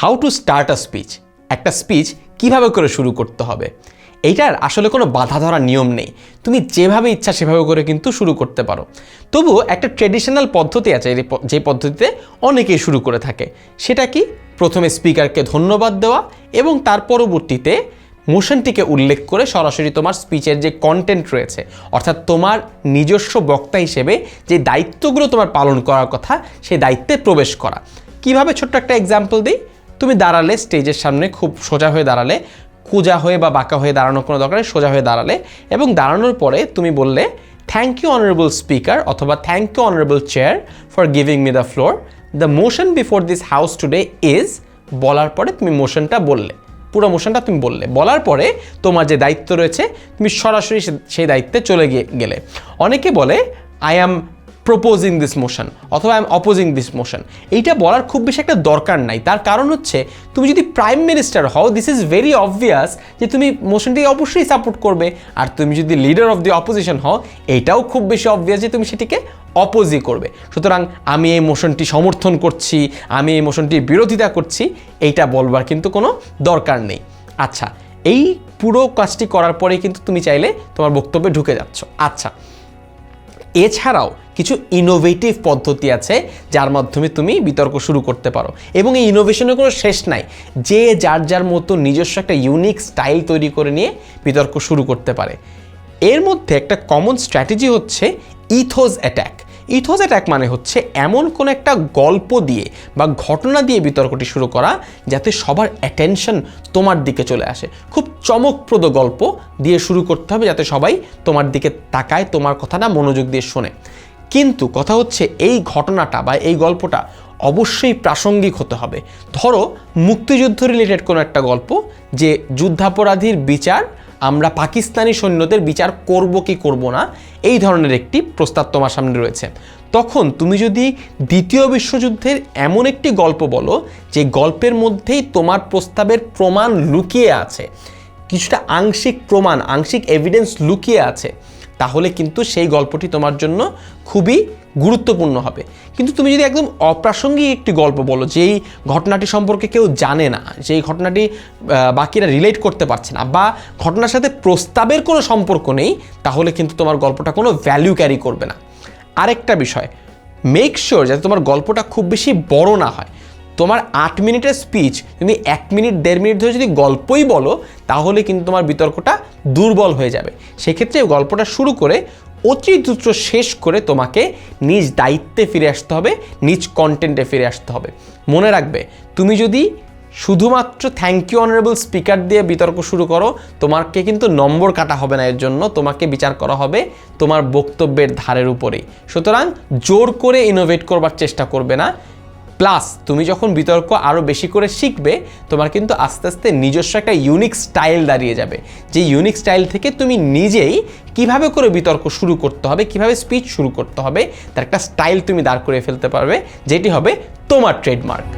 How to start a speech. একটা speech কীভাবে করে শুরু করতে হবে? এইটার আসলে কোনো বাধা ধরা নিয়ম নেই। তুমি যেভাবে ইচ্ছা সেভাবে করে কিন্তু শুরু করতে পারো। তবু একটা ট্রেডিশনাল পদ্ধতি আছে যে পদ্ধতিতে অনেকেই শুরু করে থাকে। সেটা কি? প্রথমে স্পিকারকে ধন্যবাদ দেওয়া এবং তার পরবর্তীতে মোশনটিকে উল্লেখ করে সরাসরি তোমার স্পিচের যে কন্টেন্ট রয়েছে, অর্থাৎ তোমার নিজস্ব বক্তা হিসেবে যে দায়িত্বগুলো তোমার পালন করার কথা সেই দায়িত্বে প্রবেশ করা। কীভাবে? ছোট্ট একটা এক্সাম্পল দিই। তুমি দাঁড়ালে স্টেজের সামনে খুব সোজা হয়ে দাঁড়ালে, কুজা হয়ে বা বাঁকা হয়ে দাঁড়ানোর কোনো দরকার সোজা হয়ে দাঁড়ালে। এবং দাঁড়ানোর পরে তুমি বললে থ্যাংক ইউ অনারেবল স্পিকার অথবা thank you honourable chair for giving me the floor the motion before this house today is বলার পরে তুমি মোশনটা বললে। পুরো মোশনটা তুমি বললে। বলার পরে তোমার যে দায়িত্ব রয়েছে, তুমি সরাসরি সেই দায়িত্বে চলে গিয়ে গেলে। অনেকে বলে I am proposing this motion অথবা I am opposing this motion এইটা বলার খুব বেশি একটা দরকার নাই। তার কারণ হচ্ছে, তুমি যদি প্রাইম মিনিস্টার হও দিস ইজ ভেরি অবভিয়াস যে তুমি মোশনটি অবশ্যই সাপোর্ট করবে। আর তুমি যদি লিডার অফ দি অপোজিশন হও, এটাও খুব বেশি অবভিয়াস যে তুমি সেটিকে অপোজই করবে। সুতরাং আমি এই মোশনটি সমর্থন করছি, আমি এই মোশনটির বিরোধিতা করছি, এইটা বলবার কিন্তু কোনো দরকার নেই। আচ্ছা এই পুরো কাজটি করার পরে কিন্তু তুমি চাইলে তোমার বক্তব্যে ঢুকে যাচ্ছ। আচ্ছা এছাড়াও কিছু ইনোভেটিভ পদ্ধতি আছে যার মাধ্যমে তুমি বিতর্ক শুরু করতে পারো। এবং এই ইনোভেশনের কোনো শেষ নাই। যে যার যার মতো নিজস্ব একটা ইউনিক স্টাইল তৈরি করে নিয়ে বিতর্ক শুরু করতে পারে। এর মধ্যে একটা কমন স্ট্র্যাটেজি হচ্ছে ইথোজ অ্যাট্যাক ইথোজ অ্যাট্যাক মানে হচ্ছে এমন কোন একটা গল্প দিয়ে বা ঘটনা দিয়ে বিতর্কটি শুরু করা যাতে সবার অ্যাটেনশন তোমার দিকে চলে আসে। খুব চমকপ্রদ গল্প দিয়ে শুরু করতে হবে যাতে সবাই তোমার দিকে তাকায়, তোমার কথাটা মনোযোগ দিয়ে শোনে। কিন্তু কথা হচ্ছে এই ঘটনাটা বা এই গল্পটা অবশ্যই প্রাসঙ্গিক হতে হবে। ধরো মুক্তিযুদ্ধ রিলেটেড কোনো একটা গল্প যে যুদ্ধাপরাধীর বিচার আমরা পাকিস্তানি সৈন্যদের বিচার করব কি করব না, এই ধরনের একটি প্রস্তাব তোমার সামনে রয়েছে। তখন তুমি যদি দ্বিতীয় বিশ্বযুদ্ধের এমন একটি গল্প বলো, যে গল্পের মধ্যেই তোমার প্রস্তাবের প্রমাণ লুকিয়ে আছে, কিছুটা আংশিক প্রমাণ, আংশিক এভিডেন্স লুকিয়ে আছে, তাহলে কিন্তু সেই গল্পটি তোমার জন্য খুবই গুরুত্বপূর্ণ হবে। কিন্তু তুমি যদি একদম অপ্রাসঙ্গিক একটি গল্প বলো, যেই ঘটনাটি সম্পর্কে কেউ জানে না, যেই ঘটনাটি বাকিরা রিলেট করতে পারছে না, বা ঘটনার সাথে প্রস্তাবের কোনো সম্পর্ক নেই, তাহলে কিন্তু তোমার গল্পটা কোনো ভ্যালু ক্যারি করবে না। আরেকটা বিষয় মেক শিওর যাতে তোমার গল্পটা খুব বেশি বড় না হয়। তোমার আট মিনিটের স্পিচ তুমি এক মিনিট, দেড় মিনিট ধরে যদি গল্পই বলো, তাহলে কিন্তু তোমার বিতর্কটা দুর্বল হয়ে যাবে। সেক্ষেত্রে গল্পটা শুরু করে অতি দ্রুত শেষ করে তোমাকে নিজ দায়িত্বে ফিরে আসতে হবে, নিজ কন্টেন্টে ফিরে আসতে হবে। মনে রাখবে, তুমি যদি শুধুমাত্র থ্যাংক ইউ অনারেবল স্পিকার দিয়ে বিতর্ক শুরু করো, তোমাকে কিন্তু নম্বর কাটা হবে না, এর জন্য তোমাকে বিচার করা হবে তোমার বক্তব্যের ধারের উপরেই। সুতরাং জোর করে ইনোভেট করবার চেষ্টা করবে না। প্লাস তুমি যখন বিতর্ক আরও বেশি করে শিখবে, তোমার কিন্তু আস্তে আস্তে নিজস্ব একটা ইউনিক স্টাইল দাঁড়িয়ে যাবে। যে ইউনিক স্টাইল থেকে তুমি নিজেই কীভাবে করে বিতর্ক শুরু করতে হবে, কীভাবে স্পিচ শুরু করতে হবে, তার একটা স্টাইল তুমি দাঁড় করে ফেলতে পারবে, যেটি হবে তোমার ট্রেডমার্ক